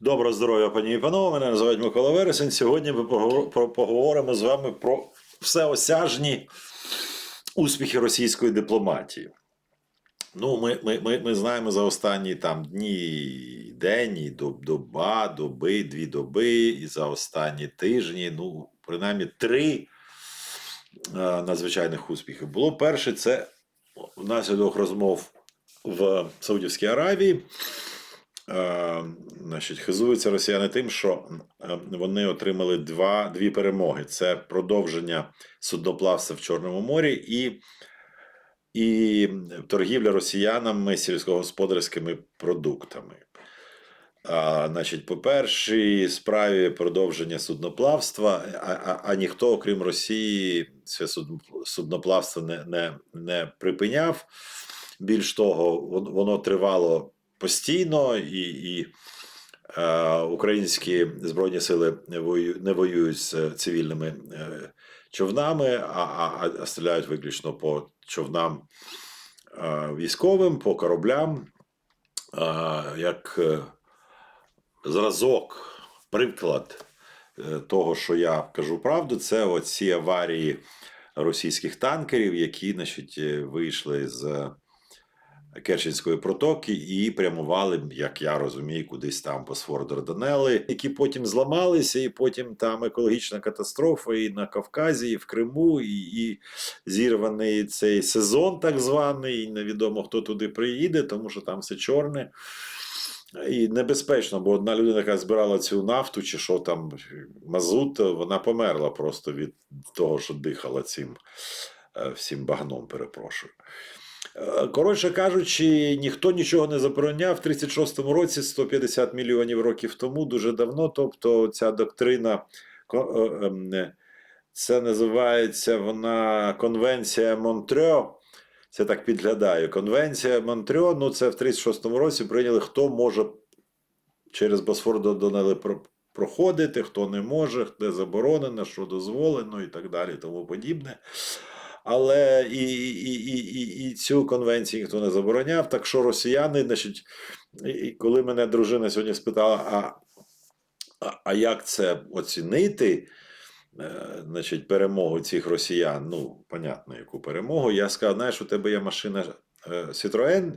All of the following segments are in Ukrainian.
Доброго здоров'я, пані і панове. Мене називають Микола Вересень. Сьогодні ми поговоримо з вами про всеосяжні успіхи російської дипломатії. Ну, ми, ми, ми, ми знаємо за останні там дні, день, і доб- доба, доби, дві доби, і за останні тижні, ну, принаймні три е, надзвичайних успіхи. Було перше, це внаслідок розмов в Саудівській Аравії. Е, значить, хизуються росіяни тим, що е, вони отримали два, дві перемоги: це продовження судноплавства в Чорному морі і, і торгівля росіянами сільськогосподарськими продуктами. А, значить, по першій справі продовження судноплавства, а, а, а ніхто, окрім Росії, це суд- судноплавство не, не, не припиняв. Більш того, воно тривало постійно, і, і е, українські збройні сили не вою- не воюють з цивільними е, човнами, а, а, а стріляють виключно по човнам е, військовим, по кораблям. Е, як е, зразок, приклад е, того, що я кажу правду, це оці аварії російських танкерів, які значить, е, вийшли з Керченської протоки і прямували, як я розумію, кудись там по Сфордорданели, які потім зламалися, і потім там екологічна катастрофа і на Кавказі, і в Криму, і, і зірваний цей сезон, так званий, і невідомо хто туди приїде, тому що там все чорне. І небезпечно, бо одна людина, яка збирала цю нафту, чи що там мазут, вона померла просто від того, що дихала цим е, всім багном, перепрошую. Коротше кажучи, ніхто нічого не забороняв. В 36-му році, 150 мільйонів років тому, дуже давно. Тобто, ця доктрина, е, ем, це називається вона Конвенція Монтрьо. Це так підглядаю. Конвенція Монтрьо, ну це в 36-му році прийняли, хто може через Босфор до Донели проходити, хто не може, де заборонено, що дозволено і так далі, тому подібне. Але і, і, і, і, і цю конвенцію ніхто не забороняв. Так що росіяни, значить, і- коли мене дружина сьогодні спитала, а, а, а як це оцінити? е, Значить, перемогу цих росіян, ну, понятно, яку перемогу. Я сказав, знаєш, у тебе є машина е, Citroën,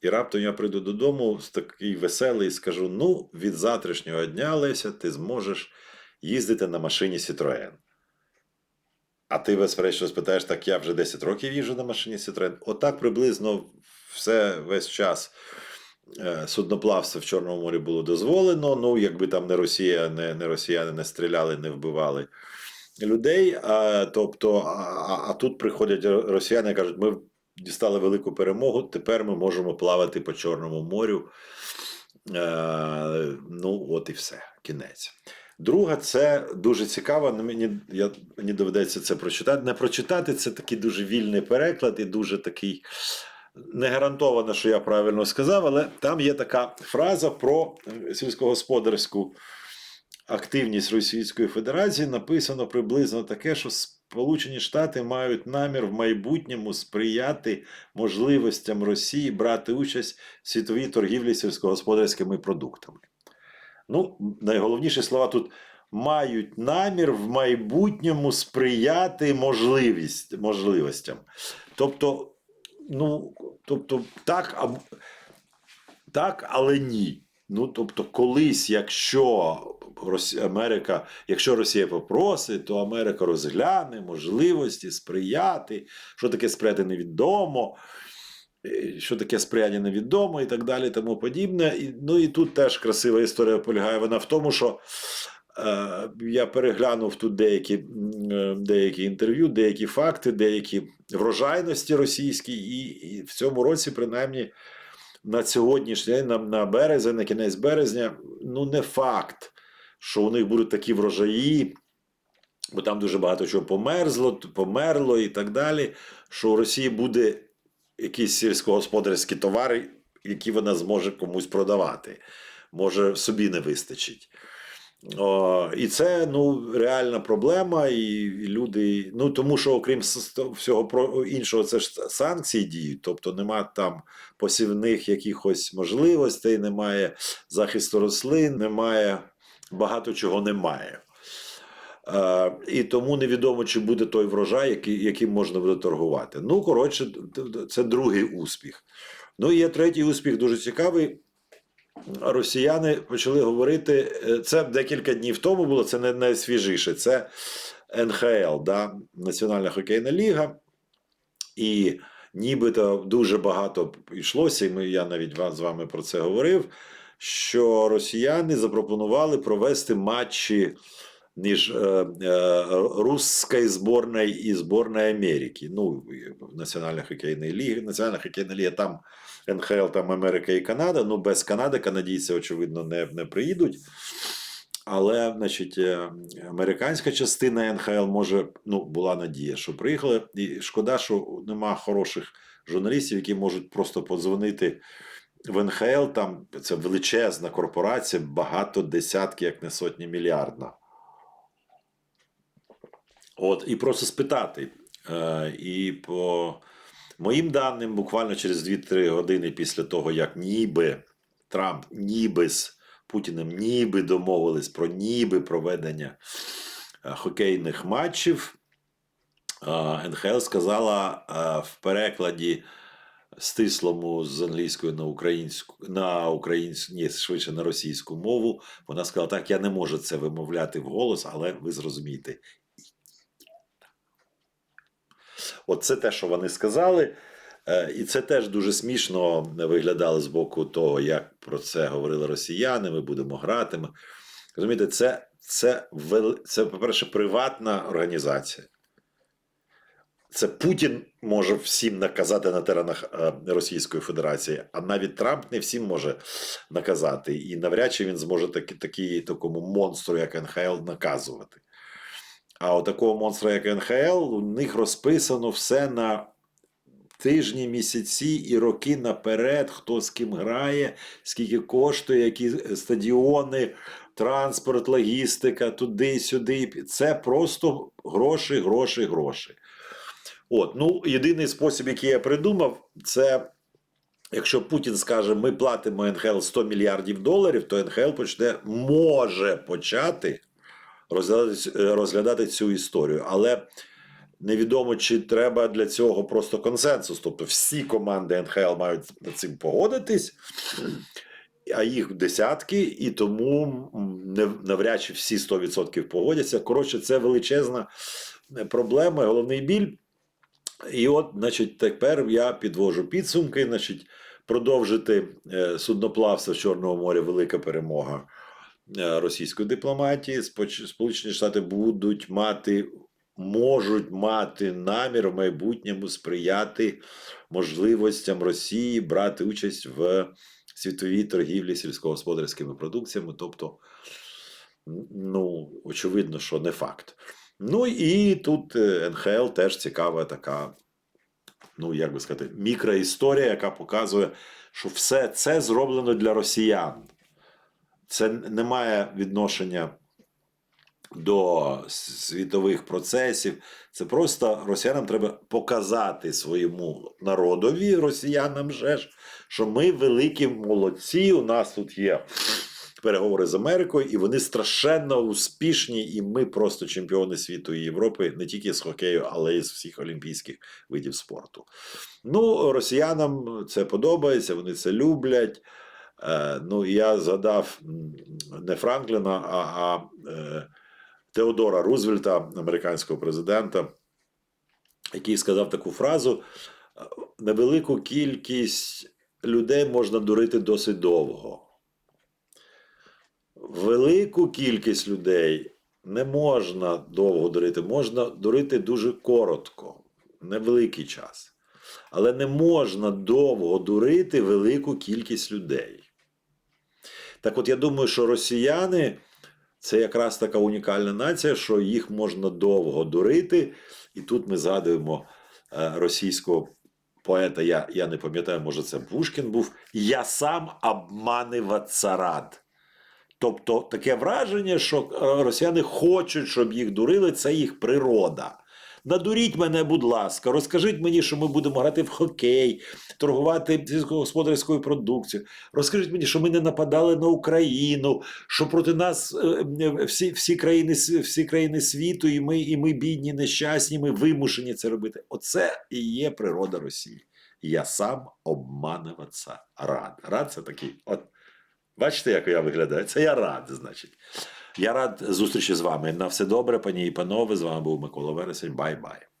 і раптом я прийду додому з такий веселий і скажу: ну, від завтрашнього дня, Леся, ти зможеш їздити на машині Citroën. А ти, безперечно, спитаєш, так я вже 10 років їжджу на машині Citroën. Отак приблизно все весь час е, судноплавство в Чорному морі було дозволено. Ну, якби там не Росія, не, не росіяни не стріляли, не вбивали людей. А, тобто, а- а тут приходять росіяни і кажуть, ми дістали велику перемогу, тепер ми можемо плавати по Чорному морю. Е, ну, от і все, кінець. Друга, це дуже цікаво. Мені, я, мені доведеться це прочитати. Не прочитати, це такий дуже вільний переклад і дуже такий. Не гарантовано, що я правильно сказав, але там є така фраза про сільськогосподарську активність Російської Федерації. Написано приблизно таке, що Сполучені Штати мають намір в майбутньому сприяти можливостям Росії брати участь в світовій торгівлі сільськогосподарськими продуктами. Ну, найголовніші слова тут мають намір в майбутньому сприяти можливість, можливостям. Тобто, ну, тобто, так, а, так, але ні. Ну, тобто, колись, якщо Америка, якщо Росія попросить, то Америка розгляне можливості сприяти. Що таке сприяти невідомо, що таке сприяння невідомо і так далі, тому подібне. І, ну і тут теж красива історія полягає вона в тому, що е, я переглянув тут деякі, е, деякі інтерв'ю, деякі факти, деякі врожайності російські, і, і в цьому році, принаймні, на сьогоднішній день, на, на березень, на кінець березня, ну не факт, що у них будуть такі врожаї, бо там дуже багато чого померзло, померло і так далі. Що у Росії буде якісь сільськогосподарські товари, які вона зможе комусь продавати. Може, собі не вистачить. О, і це ну, реальна проблема, і, люди. Ну тому що, окрім всього іншого, це ж санкції діють, тобто нема там посівних якихось можливостей, немає захисту рослин, немає багато чого немає. Е, і тому невідомо, чи буде той врожай, який, яким можна буде торгувати. Ну, коротше, це другий успіх. Ну і є третій успіх, дуже цікавий. Росіяни почали говорити. е, Це декілька днів тому було, це не найсвіжіше. Це НХЛ, да? Національна хокейна ліга. І нібито дуже багато йшлося, і ми, я навіть з вами про це говорив. Що росіяни запропонували провести матчі між е, е, русською зборною і зборною Америки. Ну, Національна хокейна ліга. Національна хокейна ліга там НХЛ, там Америка і Канада. Ну, без Канади канадійці, очевидно, не, не приїдуть. Але, значить, е, американська частина НХЛ може, ну, була надія, що приїхали. І шкода, що нема хороших журналістів, які можуть просто подзвонити в НХЛ. Там це величезна корпорація, багато десятки, як не сотні мільярдна. От, і просто спитати. Е, і по моїм даним, буквально через 2-3 години після того, як ніби Трамп ніби з Путіним ніби домовились про ніби проведення е, хокейних матчів, е, НХЛ сказала е, в перекладі стислому з англійської на українську, на українську, ні, швидше на російську мову. Вона сказала: так, я не можу це вимовляти вголос, але ви зрозумієте. От це те, що вони сказали. Е, І це теж дуже смішно виглядало з боку того, як про це говорили росіяни. Ми будемо грати. Розумієте, це, це, це, по-перше, приватна організація. Це Путін може всім наказати на теренах е, Російської Федерації, а навіть Трамп не всім може наказати. І навряд чи він зможе такі, такі, такому монстру, як НХЛ, наказувати. А от такого монстра, як НХЛ, у них розписано все на тижні, місяці і роки наперед, хто з ким грає, скільки коштує, які стадіони, транспорт, логістика, туди-сюди. Це просто гроші, гроші, гроші. От, ну, єдиний спосіб, який я придумав, це. Якщо Путін скаже, ми платимо НХЛ 100 мільярдів доларів, то НХЛ почне може почати розглядати, е, розглядати цю історію. Але невідомо, чи треба для цього просто консенсус. Тобто всі команди НХЛ мають над цим погодитись, а їх десятки, і тому не, навряд чи всі 100% погодяться. Коротше, це величезна е, проблема, головний біль. І от, значить, тепер я підвожу підсумки, значить, продовжити е, судноплавство в Чорному морі велика перемога російської дипломатії. Сполучені Штати будуть мати, можуть мати намір в майбутньому сприяти можливостям Росії брати участь в світовій торгівлі сільськогосподарськими продукціями. Тобто, ну, очевидно, що не факт. Ну і тут е, НХЛ теж цікава така, ну як би сказати, мікроісторія, яка показує, що все це зроблено для росіян. Це не має відношення до світових процесів. Це просто росіянам треба показати своєму народові, росіянам же ж, що ми великі молодці. У нас тут є переговори з Америкою, і вони страшенно успішні, і ми просто чемпіони світу і Європи не тільки з хокею, але й з всіх олімпійських видів спорту. Ну, росіянам це подобається, вони це люблять. Е, ну, я згадав не Франкліна, а, а е, Теодора Рузвельта, американського президента, який сказав таку фразу: «Е, невелику кількість людей можна дурити досить довго. Велику кількість людей не можна довго дурити, можна дурити дуже коротко, невеликий час. Але не можна довго дурити велику кількість людей. Так от я думаю, що росіяни це якраз така унікальна нація, що їх можна довго дурити. І тут ми згадуємо е, російського поета, я, я не пам'ятаю, може це Пушкін був. Я сам обманываться рад. Тобто таке враження, що е, росіяни хочуть, щоб їх дурили, це їх природа. Надуріть мене, будь ласка, розкажіть мені, що ми будемо грати в хокей, торгувати сільськогосподарською продукцією. Розкажіть мені, що ми не нападали на Україну, що проти нас е, е, всі, всі, країни, всі країни світу, і ми, і ми бідні, нещасні, ми вимушені це робити. Оце і є природа Росії. Я сам обмануватися рад. Рад це такий. От бачите, як я виглядаю? Це я рад, значить. Я рад зустрічі з вами. На все добре, пані і панове. З вами був Микола Вересень. Бай-бай.